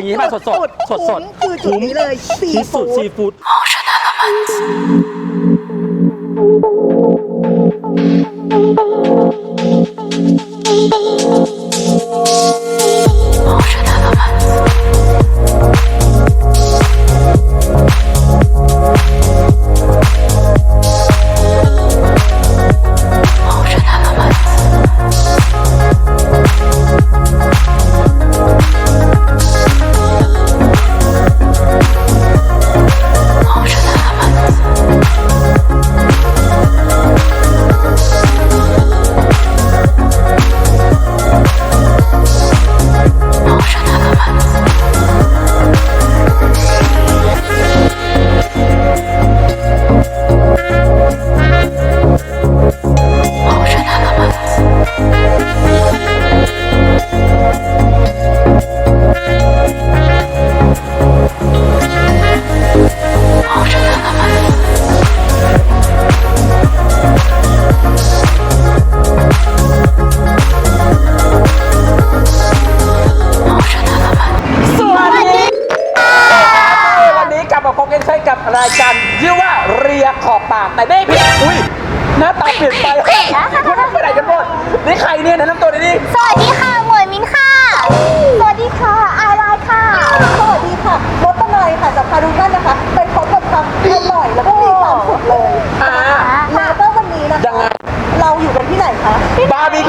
อย่างนี้มาสดสดสดสดคือจุดนี้เลยซีที่สุฟู้ดดซีฟู้ดส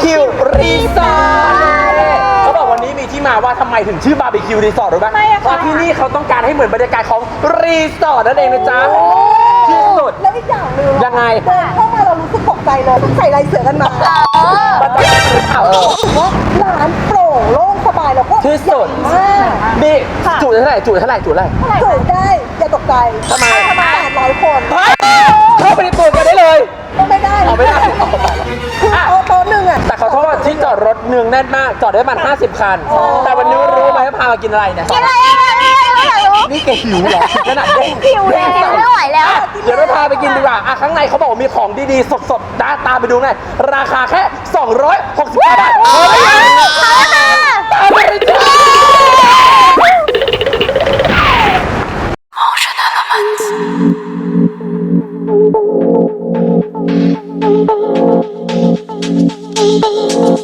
คิวรีสอร์ทเขาบอกวันนี้มีที่มาว่าทำไมถึงชื่อบาร์บีคิวรีสอร์ทรู้ไหมเพราะที่นี่เขาต้องการให้เหมือนบรรยากาศของรีสอร์ทนั่นเองนะจ๊ะที่สุด แล้วอีกอย่างหนึ่งยังไง เดินเข้ามาเรารู้สึกตกใจเลยใส่ลายเสือกันมามันจะเป็นหรือเปล่าเออว่าร้านโปร่งโล่งสบายแล้วก็ที่สุด ใหญ่มาก นี่จุเท่าไหร่จุเท่าไหร่จุเท่าไหร่ เกิดได้อย่าตกใจทำไม แปดร้อยคนเฮ้ยเข้าไปในตัวกันได้เลย ก็ไม่ได้เอาไม่ได้คืออะโต๊ะโต๊ะหนึ่งอะแต่ ขอโทษที่จอดรถเนืองแน่นมาก จอดได้ประมาณ50 คัน แต่วันนี้รู้ไหมว่าพามากินอะไรเนี่ยกินอะไรอะไม่อยากรู้นี่แกหิวเหรอขนาดเด้งหิวแล้วไม่ไหวแล้วอะเดี๋ยวเราพาไปกินดีกว่าอะข้างในเขาบอกว่ามีของดีๆ สดๆนะตามไปดูหน่อยราคาแค่ 260บาทเฮ้ยตามไปเลยจ้า baby.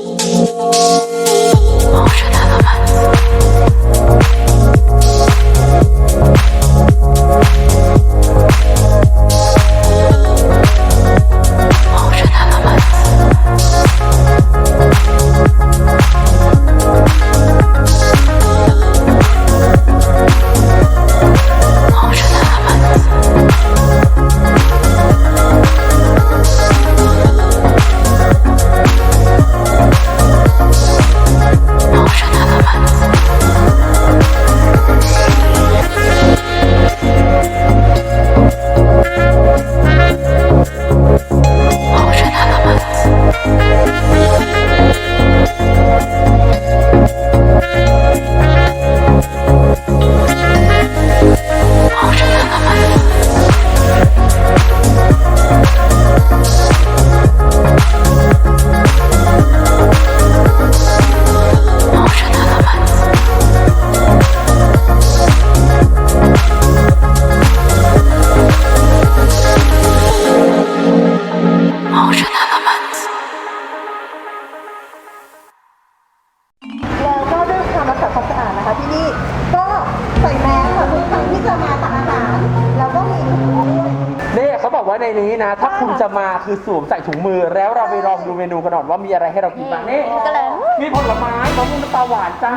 นนี้นะ ถ้าคุณจะมาคือสวมใส่ถุงมือ แล้วเราไปลองดูเมนูกันหน่อยว่ามีอะไรให้เรากินบ้างนี่ก็เลย มีผลไม้มะม่วงน้ำปลาหวานจ้า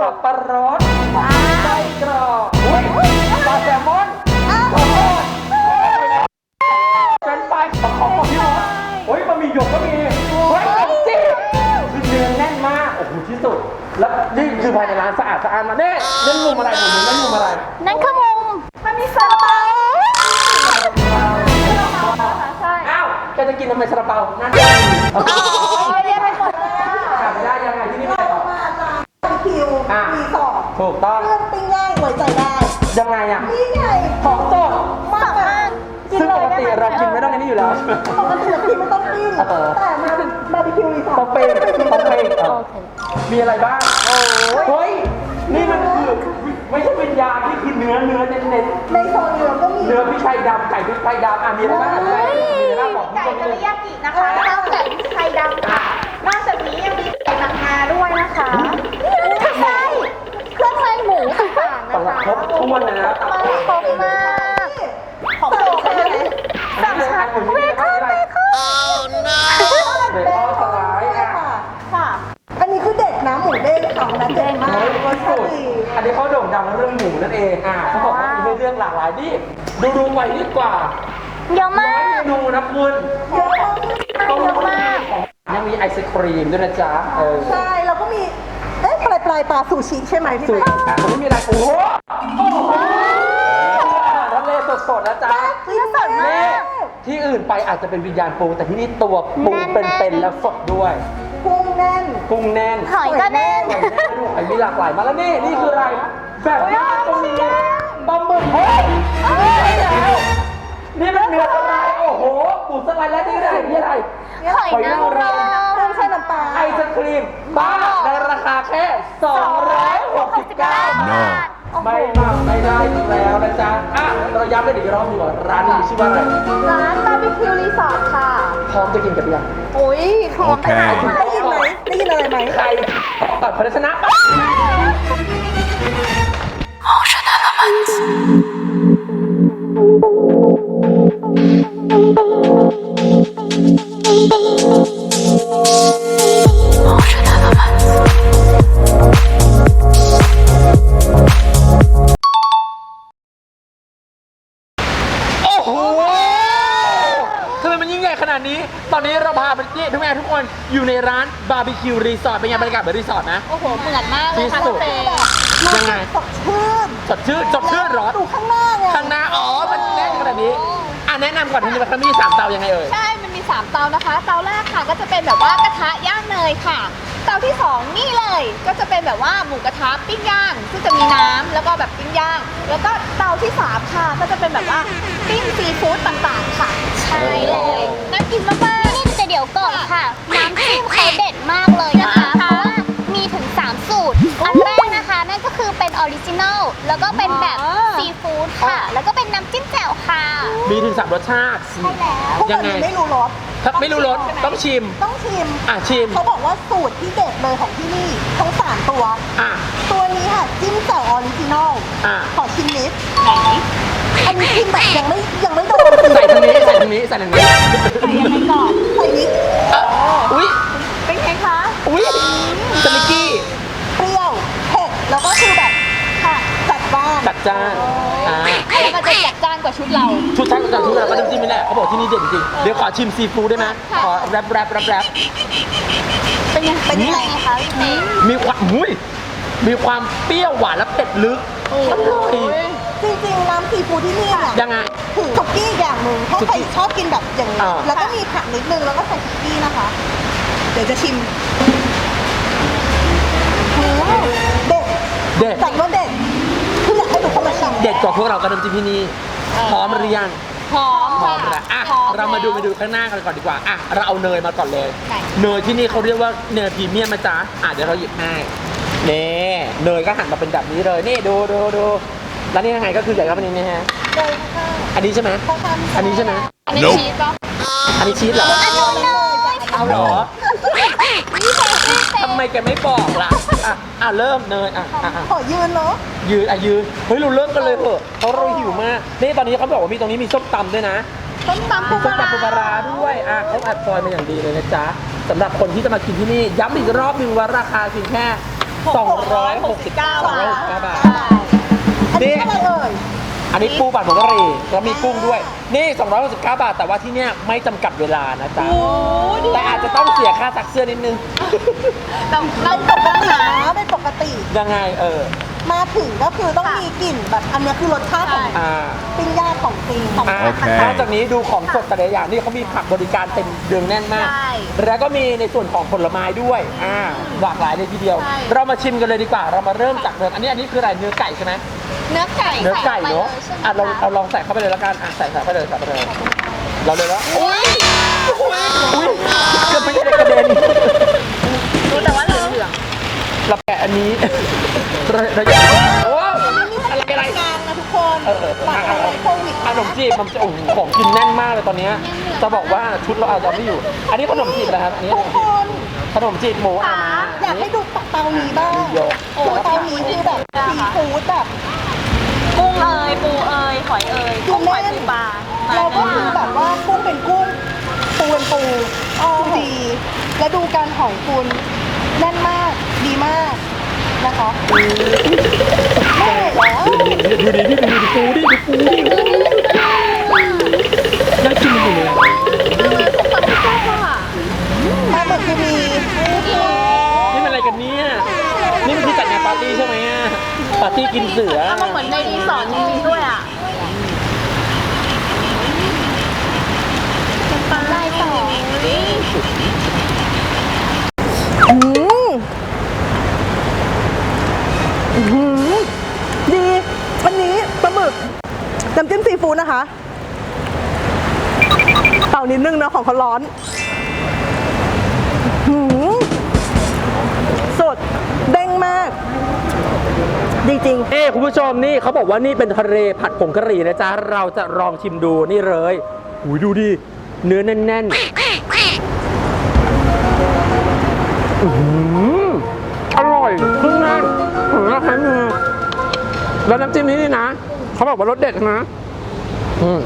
สับปะรดไส้กรอกอุ้ยปลาแซลมอนขอโทษเป็นปลายของของพี่มดโอ้ยมันมีหยกก็มีเฮ้ยขนมจีบคือเนื้อแน่นมากโอ้โหที่สุด แล้วนี่คือภายในร้านสะอาดสะอาดมาเน่เล่นมุมอะไรหนูเล่นมุมอะไร นั่นคือมุมมันมีซาลาเปาำไมซาลาเปานั่นเรียกไปหมดเลยอะกลับไม่ได้ยังไงที่นี่ไม่เราได้ต่อมาร้านบาร์บีคิวอะรีสอร์ทถูกต้อง เรื่องปิ้งย่างไว้ใจได้ยังไงอะ นี่ไงของสด มากมากซึ่งปกติเรากินไม่ต้องในนี้อยู่แล้ว ปกติเรากินไม่ต้องปิ้งเออ แต่มาบาร์บีคิวรีสอร์ทต้องเปย์ต้องเปย์เออมีอะไรบ้าง โอ้ย นี่มันคือ ไม่ใช่วิญญาณนี่คือเนื้อเนื้อเน้นในโซนเรือก็มีๆ เนื้อพริกไทยดำไก่พริกไทยดำอะมีอะไรบ้างอะไรมีอะไรบ้างบอกไก่ผู้ชมเทอเลริยยากินะคะข้าวไก่พริกไทยดำค่ะ นอกจากนี้ยังมีไก่หมักงาด้วยนะคะใช่เครื่องในหมูต่างๆสำหนะรับครคะบถ้วนเลยนะตับไม่ครบมากของโปรดใช่ไหมสามชั้นเบคอนเบคอนเบคอนสไลด์อะค่ะ อันนี้คือเด็ดนะหมูเด้งของนะเด็ดมากเฮ้ยรสชาสุติดดี อันนี้เขาโด่งดังเรื่องหมูนั่นเองอะเขาบอกว่า มีให้เรื่องหลากหลายนี่ดูดูไปดีกว่าเยอะร้อมายเมกนูนะคุณเยอะมากต้องรู้ว่ายังมีไอศครีมด้วยนะจ๊ะเออใช่แล้วก็มี เอ๊ะปลายปลายปลาซูชิใช่ไหมพี่สุดแม่อะมันไม่มีอะไรโอ้โหโอ้โหอาหารทะเลสดๆนะจ๊ะเนื้อสดมากที่อื่นไปอาจจะเป็นวิญญาณปู แต่ที่นี่ตัวปูแน่นๆเป็นๆแล้วสดด้วยกุ้งแน่น กุ้งแน่นหอยก็แน่น หอยแน่นด้วยมีหลากหลายมาแล้วนี่นี่คืออะไรแบบย่างก็มี ปลาหมึกเฮ้ยไม่ใช่แล้วนี่เป็นเนื้อสไลด์โอ้โหปูสไลด์แล้วนี่อะไรนี่อะไร หอยนางรมกุ้งใช้น้ำปลา ไอศครีมบ้าในราคาแค่ 269 บาทไม่มาไม่ได้อีกแล้วนะจ๊ะ อะ เราย้ำกันอีกรอบดีกว่าร้านนี้มีชื่อว่าอะไรร้านบาร์บีคิวรีสอร์ทค่ะ พร้อมจะกินกันหรือยังอุ้ยหอมขนาดได้ยินไหมได้ยินอะไรไหมใครตัดพนัชนะ โอ้โหทำไมมันยิ่งใหญ่ขนาดนี้ ตอนนี้เราพาไปนี่ทุกแม่ทุกคนอยู่ในร้านบาร์บีคิวรีสอร์ทเป็นไงบรรยากาศเหมือนรีสอร์ทนะ โอ้โห เหมือนมากเลยที่ค่ะสุด เต้ยังไง สดชื่นสดชื่นสดชื่นเหรอดูข้างหน้าไงข้างหน้าอ๋อมันแน่นขนาดนี้อะแนะนำก่อนทีนี้มันมีสามเตายังไงเอ่ย ใช่ มันมี 3 เตานะคะ เตาแรกค่ะก็จะเป็นแบบว่ากระทะย่างเนยค่ะ เตาที่ 2 นี่เลย ก็จะเป็นแบบว่าหมูกระทะปิ้งย่าง ซึ่งจะมีน้ำแล้วก็แบบปิ้งย่าง แล้วก็เตาที่ 3 ค่ะ ก็จะเป็นแบบว่าปิ้งซีฟู้ดต่างๆค่ะ ใช่เลยน่ากินมากๆนี่แต่เดี๋ยวก่อนค่ะ น้ำจิ้มเขาเด็ดมากเลยนะคะเพราะว่ามีถึง 3 สูตร อันแรกนะคะ นั่นก็คือเป็นออริจินัลแล้วก็เป็นแบบอ๋อซีฟู้ดค่ะ แล้วก็เป็นน้ำจิ้มแจ่วค่ะมีถึงสามรสชาติ ใช่แล้ว พวกยัเรางไง ไม่รู้รสถ้าไม่รู้รสต้องชิม ต้องชิม อะชิม เขาบอกว่าสูตรที่เด็ดเลยของที่นี่ทั้งสามตัว อะ ตัวนี้ค่ะ จิ้มแจ่วออริจินอลอะ ขอชิมนิด อันนี้ชิมแบบยังไม่ยังไม่โดนใส่ทางนี้ใส่ทางนี้ใส่ทางนี้ก่อนใส่นิดอะอุ้ยเป็นไงคะ อุ้ยสลิกกี้ เปรี้ยวเผ็ดแล้วก็คือแบบค่ะจัดบ้านจัดจ้านอ่าแล้วมันจะจัดจ้านกว่าชุดเรา ชุดไทยกับชุดเราก็น้ำจิ้มนี่แหละเขาบอกที่นี่เด่นจริงเดี๋ยวขอชิมซีฟู้ดได้ไหมขอแรปแรปแรปแรปเป็นยังเป็นยังไงคะมีมีความอุ้ยมีความเปรี้ยวหวานและเผ็ดลึกอร่อย จริงๆน้ำซีฟู้ดที่นี่เนี่ยยังไง ถึงสุกี้อย่างหนึ่งถ้าสุใครกี้ชอบกินแบบอย่างนี้อ่า แล้วก็มีผักนิดนึงแล้วก็ใส่สุกี้นะคะ เดี๋ยวจะชิมอืมเด็ดเด็ดจัดว่าเด็ดคืออยากให้ทุกคนมาชิม เด็ดกว่าพวกเรากระน้ำจิ้มที่นี่พร้อมหรือยังหอมพร้อค่ะมแล้วอะหอเรามาดูมาดูข้างหน้ากันก่อนดีกว่าอะเราเอาเนยมาก่อนเลยไหนเนยที่นี่เขาเรียกว่าเนยพรีเมียมนะจ๊ะอะเดี๋ยวเราหยิบให้เน่เนยก็หั่นมาเป็นแบบนี้เลยนี่ดูดูดู แล้วนี่ยังไงก็คือใหญ่เข้าไปในนี้ฮะเดินข้างอันนี้ใช่ไหมๆข้างๆอันนี้ใช่ไหมอันนี้ชีสปะอันนี้ชีสเหรออันนี้เลยจ้ะเอาเหรอทำไมแกไม่บอกล่ะอะอะเริ่มเนยอะอะอะขอยืนเนาะยืนอะยืนเฮ้ยเราเริ่มกันเลยเถอะเพราะเราหิวมากนี่ตอนนี้เขาบอกว่ามีตรงนี้มีส้มตำด้วยนะต้มตำปูส้มปลาตำปูปลาร้าด้วยอะเขาอัดซอยมาอย่างดีเลยนะจ๊ะสำหรับคนที่จะมากินที่นี่ย้ำอีกรอบหนึ่งว่าราคาเพียงแค่ 269 บาท269บาท อันนี้นี่ อะไรเอ่ย อันนี้ปูผัดผงกะหรี่แล้วมีกุ้งด้วย นี่ 269 บาท แต่ว่าที่เนี่ยไม่จำกัดเวลานะจ๊ะแต่อาจจะต้องเสียค่าซักเสื้อนิดนึง เราเราเป็นปกตินะเป็นปกติ ยังไงเออ มาถึงก็คือต้องมีกลิ่นแบบอันนี้คือรสชาติของอ่าปิ้งย่างของจริงของอ่าโอเค นอกจากนี้ดูของสดแต่ละอย่างนี่เขามีผักบริการเต็มเดืองแน่นมาก ใช่แล้วก็มีในส่วนของผลไม้ด้วยอ่าหลากหลายเลยทีเดียว ใช่ เรามาชิมกันเลยดีกว่า เรามาเริ่มจากเนื้ออันนี้อันนี้คืออะไรเนื้อไก่ใช่ไหมเนื้อไก่เนื้อไก่เนาะใส่ไปลยใช่ไหมอะเราคะเอาลองใส่เข้าไปเลยแล้วกันอะใส่ใส่เข้าไปเลยใส่ไปเลยเราเลยแล้วอุ้ยอุ้ยเกือบไม่ได้กระเด็น รู้แต่ว่าเหลืองเหลืองเราแกะอันนี้เราอยากโอ้อะไรอะไรกลางนะทุกคนเออเออปลอดภัยไรโควิดขนมจีบมันจะโอ้โหของกินแน่นมากเลยตอนเนี้ยจะบอกว่าชุดเราอาจจะไม่อยู่ อันนี้ขนมจีบนะครับอันนี้ทุกคนขนมจีบหมูอะอยากให้ดูเตานี้บ้างเยอะคือเตานี้คือแบบซีฟู้ดแบบกุ้งเอยปูเอยหอยเอยดูกุ้งหอยแน่นปูปลาเราก็คือแบบว่ากุ้งเป็นกุ้งปูเป็นปูดูดีและดูการหอยคุณแน่นมากดีมาก นะคะไม่แล้วดูดิดูดิดูดิปูดิดูปูดิน่ากินอยู่เลยปลาหมึกคือมีนี่มันอะไรกันเนี่ย นี่มันคือจัดงานปาร์ตี้ใช่ไหมอะปาร์ตี้กินเสือ มันเหมือนในรีสอร์ทจริงๆด้วยอะลายต่ออื เต่านิดนึงนะของเขาร้อนหือสดเด้งมากดีจริงเอ้คุณผู้ชมนี่เขาบอกว่านี่เป็นทะเลผัดผงกะหรี่นะจ๊ะ เราจะลองชิมดูนี่เลยหูยดูดิ เนื้อแน่นๆอื้อหืออร่อยเครื่องแน่นถึงแล้วแค่มือแล้วน้ำจิ้มนี้นี่นะ เขาบอกว่ารสเด็ดนะ อืม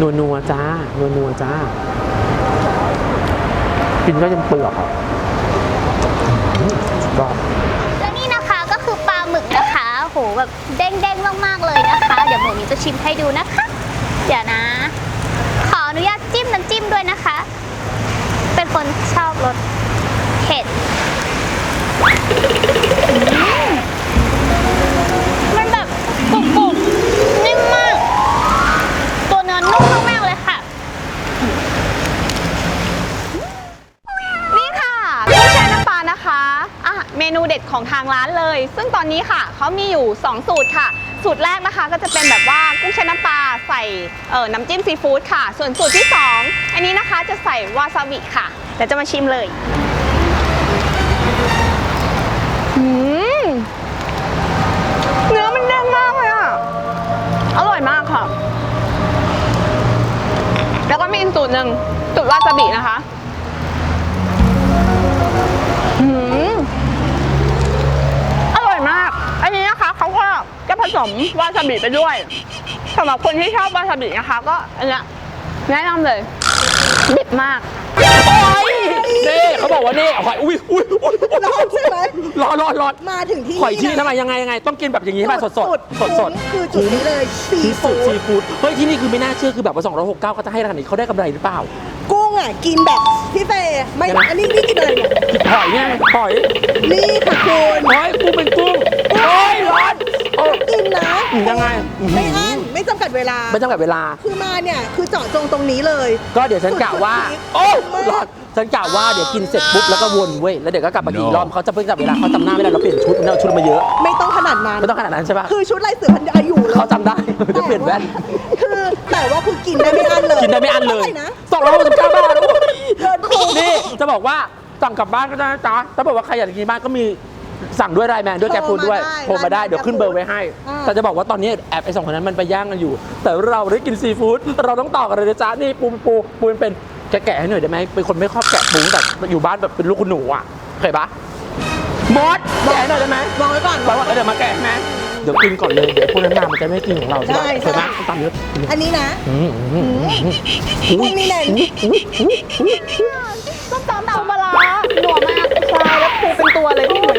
นัวนัวจ้านัวนัวจ้ากินก็ยังเปลือกอะอื้อสุดยอดและนี่นะคะก็คือปลาหมึกนะคะโหแบบเด้งๆมากๆเลยนะคะ เดี๋ยวหมูนี้จะชิมให้ดูนะคะ เดี๋ยวนะ ขออนุญาตจิ้มน้ำจิ้มด้วยนะคะ เป็นคนชอบรสเผ็ด ของทางร้านเลย ซึ่งตอนนี้ค่ะเขามีอยู่ 2 สูตรค่ะ สูตรแรกนะคะก็จะเป็นแบบว่ากุ้งแช่น้ำปลาใส่เอ่อน้ำจิ้มซีฟู้ดค่ะ ส่วนสูตรที่ 2 อันนี้นะคะจะใส่วาซาบิค่ะเดี๋ยวจะมาชิมเลยอืมเนื้อมันเด้งมากเลยอะ อร่อยมากค่ะ แล้วก็มีอีกสูตรหนึ่งสูตรวาซาบินะคะ มวาซาบิไปด้วยสำหรับคนที่ชอบวาซาบินะคะ ก็อันเนี้ยแนะนำเลยเด็ดมาก โอ้ยนี่เขาบอกว่านี่หอยอุ้ยอุ้ยอุ้ยร้อนใช่ไหม ร้อนร้อนร้อนมาถึงที่หอยที่นะทำไมยังไงยังไง ต้องกินแบบอย่างนี้ป่ะสดสดสดสดคือจุดนี้เลยซีที่สุฟู้ดดซีฟู้ดเฮ้ยที่นี่คือไม่น่าเชื่อคือแบบว่า269เขาจะให้ขนานี้เขาได้กำไรหรือเปล่ากุ้งอะกินแบบพี่เฟย์ไม่อันนี้นี่กินอะไรเนี่ยหอยไงหอยนี่ค่ะคุณ หอยกุ้งเป็นกุ้งโอ้ยร้อน ยังไงไม่อั้นไม่จำกัดเวลา ไม่จำกัดเวลา คือมาเนี่ยคือเจาะจงตรงนี้เลย ก็เดี๋ยวฉันกะว่าสุดๆโอ้ยมากร้อนฉันกะว่าเดี๋ยวกินเสร็จปุ๊บแล้วก็วนเว้ยแล้วเดี๋ยวก็กลับมากี่รอบเขาจะเพิ่งจับเวลาเขาจำหน้าไม่ได้เราเปลี่ยนชุดเราชุดมาเยอะ ไม่ต้องขนาดนั้นไม่ต้องขนาดนั้นใช่ปะคือชุดลายเสือพันยาอยู่เลยเขาจำได้จะเปลี่ยนแว่นคือแต่ว่าคือกินได้ไม่อั้นเลยกินได้ไม่อั้นเลยท่าไหร่นะสองร้อยหกสิบเก้าบาทโอ้ยเดินคุ้มนี่จะบอกว่าสั่งกลับบ้านก็ได้นะจ๊ะถ้าบอกว่าใครอยากจะกินบ้านก็มี สั่งด้วยไลน์แมนด้วยแกพูดด้วยโทรมาได้เดี๋ยวขึ้นเบอร์ไว้ให้ แต่จะบอกว่าตอนนี้แอบไอ้สองคนนั้นมันไปย่างกันอยู่ แต่เราได้กินซีฟู้ดเราต้องต่อกันเลยนะจ๊ะนี่ปูปูปูเป็นแกะแกะให้หน่อยได้ไหมเป็นคนไม่ชอบแกะปูแต่อยู่บ้านแบบเป็นลูกคุณหนูอะเคยปะมดแกะให้หน่อยได้ไหมวางไว้ก่อนบอกว่าเออเดี๋ยวมาแกะไหมเดี๋ยวกินก่อนเลยเดี๋ยวพวกนั้นมามันจะไม่กินของเราใช่ไหมได้เคยปะใช่ตามเยอะอันนี้นะอืมอืมอืมอืมพวกนี้แน่นส้มตำปูปลาร้าหนัวมากใช่แล้วปูเป็นตัวเลยพี่หนุ่ย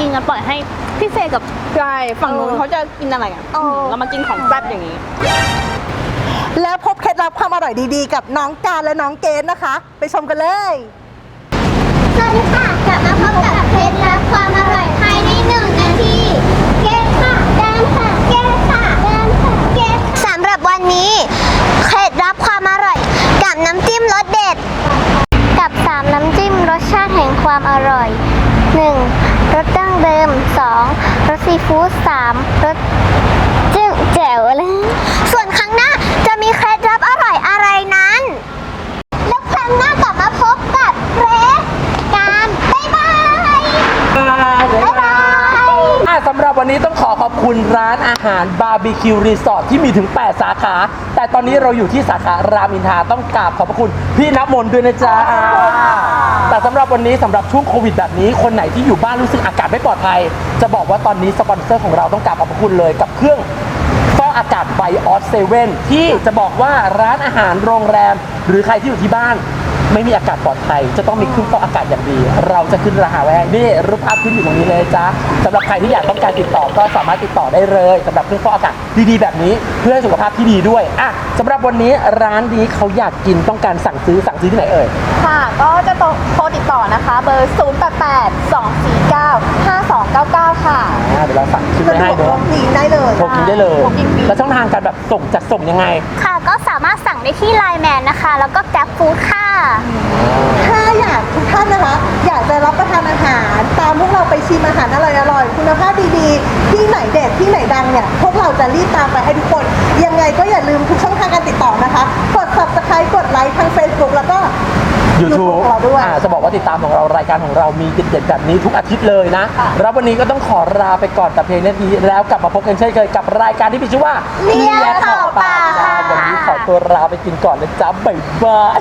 กินกันปล่อยให้พี่เฟย์กับ ใช่ฝั่งนู้นเขาจะกินอะไรอะเออ เรามากินของแซ่บอย่างนี้ แล้วพบเคล็ดลับความอร่อยดีๆ กับน้องการและน้องเกณนะคะ ไปชมกันเลย สวัสดีค่ะ กลับมาพบกับเคล็ดลับความอร่อยภายในหนึ่งนาทีเกณค่ะแดนค่ะเกณค่ะแดนค่ะเกณสำหรับวันนี้เคล็ดลับความอร่อย กับน้ำจิ้มรสเด็ด กับ 3 น้ำจิ้มรสชาติแห่งความอร่อย 1. รถดั้งเดิม 2รถซีฟู้ด3รสเจ๋วเไร อบคุณร้านอาหารบาร์บีคิวรีสอร์ทที่มีถึง 8 สาขา แต่ตอนนี้เราอยู่ที่สาขารามอินทราต้องกราบขอบพระคุณพี่น้ำมนต์ด้วยนะจ๊ะแต่สำหรับวันนี้สำหรับช่วงโควิดแบบนี้ คนไหนที่อยู่บ้านรู้สึกอากาศไม่ปลอดภัย จะบอกว่าตอนนี้สปอนเซอร์ของเราต้องกราบขอบพระคุณเลยกับเครื่องฟอกอากาศไบออสเซเว่นที่จะบอกว่าร้านอาหารโรงแรม หรือใครที่อยู่ที่บ้าน ไม่มีอากาศปลอดภัยจะต้องมีเครื่องฟอกอากาศอย่างดี เราจะขึ้นราคาไว้ให้นี่รูปภาพขึ้นอยู่ตรงนี้เลยจ้าสำหรับใครที่อยากต้องการติดต่อก็สามารถติดต่อได้เลยสำหรับเครื่องฟอกอากาศดีๆแบบนี้เพื่อให้สุขภาพที่ดีด้วยอะสำหรับวันนี้ร้านนี้เขาอยากกินต้องการสั่งซื้อสั่งซื้อที่ไหนเอ่ย ค่ะ ก็จะโทรติดต่อนะคะ เบอร์ 0 8 8 2 4 9 5 2 9 9 ค่ะอ่าเดี๋ยวเราสั่งชื่อสะไว้ดให้วกเนลอะงพีได้เลยโทรกินได้เลยโทรกินฟรีแล้วช่องทางการแบบส่งจัดส่งยังไง ค่ะ ก็สามารถสั่งได้ที่ไลน์แมนนะคะ แล้วก็แกร็บฟู้ดค่ะ ถ้าอยากทุกท่านนะคะ อยากจะรับประทานอาหาร ตามพวกเราไปชิมอาหารอร่อยๆคุณภาพดีๆ ที่ไหนเด็ดที่ไหนดังเนี่ย พวกเราจะรีบตามไปให้ทุกคน ยังไงก็อย่าลืมทุกช่องทางการติดต่อนะคะ กด subscribe กดไลค์ทาง Facebook แล้วก็ YouTube ของเราด้วย อ่าจะบอกว่าติดตามของเรารายการของเรามีเด็ดๆแบบนี้ทุกอาทิตย์เลยนะแล้ววันนี้ก็ต้องขอลาไปก่อนแต่เพลงนี้แล้วกลับมาพบกันเช่นเคยกับรายการที่มีชื่อว่าเลียเข้าปากจ้าวันนี้ขอตัวลาไปกินก่อนนะจ๊ะบ๊ายบาย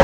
อ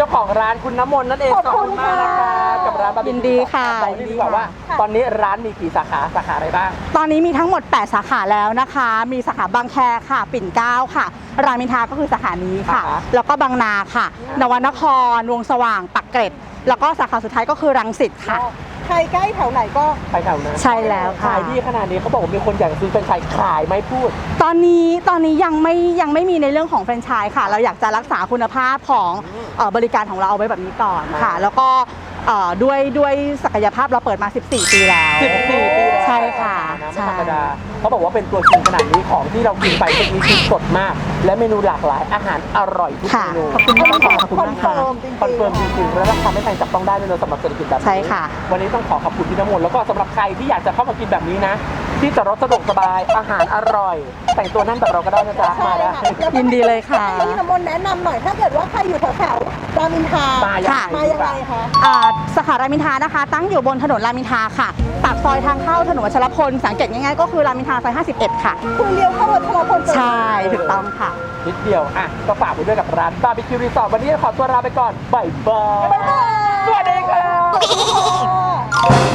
เจ้าของร้านคุณน้ำมนต์นั่นเองขอบคุณมากนะคะกับร้านบาร์บีคิวยินดีค่ะ บอกนิดดีกว่าว่า ตอนนี้ร้านมีกี่สาขาสาขาอะไรบ้าง ตอนนี้มีทั้งหมด 8 สาขาแล้วนะคะ มีสาขาบางแคค่ะ ปิ่นเกล้าค่ะ รามอินทราก็คือสาขานี้ค่ะ อ่าฮะ แล้วก็บางนาค่ะ นวนคร วงสว่าง ปักเกร็ด แล้วก็สาขาสุดท้ายก็คือรังสิตค่ะใครใกล้แถวไหนก็ไปแถวนั้นใช่แล้วค่ะ ขายดีขนาดนี้เขาบอกว่ามีคนอยากซื้อเป็นไชายขายไหม่พูด ตอนนี้ตอนนี้ยังไม่ยังไม่มีในเรื่องของแฟรนไชส์ค่ะ เราอยากจะรักษาคุณภาพของเอ่อบริการของเราเอาไว้แบบนี้ก่อนค่ะ แล้วก็เอ่อด้วยด้วยศักยภาพเราเปิดมา 14 ปีแล้ว 14 ปีแล้วใช่ค่ะนะไม่ใช่ธรรมดาเขาบอกว่าเป็นตัวจริงขนาดนี้ของที่เรากินไปเมื่อกี้คือสดมาก และเมนูหลากหลายอาหารอร่อยทุกค่ะเมนูขอบคุณมากค่ะขอบคุณคอนมากเฟิค่ะร์มจริงๆคอนเฟิร์มจริงๆแล้วราคาไม่แพงจับต้องได้เลยเนอะสำหรับเศรษฐกิจแบบนี้ใช่ค่ะ วันนี้ต้องขอขอบคุณพี่น้ำมนต์แล้วก็สำหรับใครที่อยากจะเข้ามากินแบบนี้นะ ที่จอดรถสะดวกสบายอาหารอร่อย แต่งตัวนั่นแบบเราก็ได้นะจ๊ะมาได้ ยินดีเลยค่ะ ให้พี่น้ำมนต์แนะนำหน่อยถ้าเกิดว่าใครอยู่แถวๆรามอินทรามายังไง มายังไงคะ อ่าสาขารามอินทรานะคะ ตั้งอยู่บนถนนรามอินทราค่ะปากซอยทางเข้าถนนวัชรพล สังเกตง่ายๆก็คือรามอินทราซอย51 ค่ะคือเลี้ยวเข้าวัชรพลใช่ถูกต้องค่ะนิดเดียวอะก็ฝากไปด้วยกับร้านบาร์บีคิวรีสอร์ทวันนี้ขอตัวลาไปก่อนบ๊ายบายบ๊ายบายสวัสดีครับ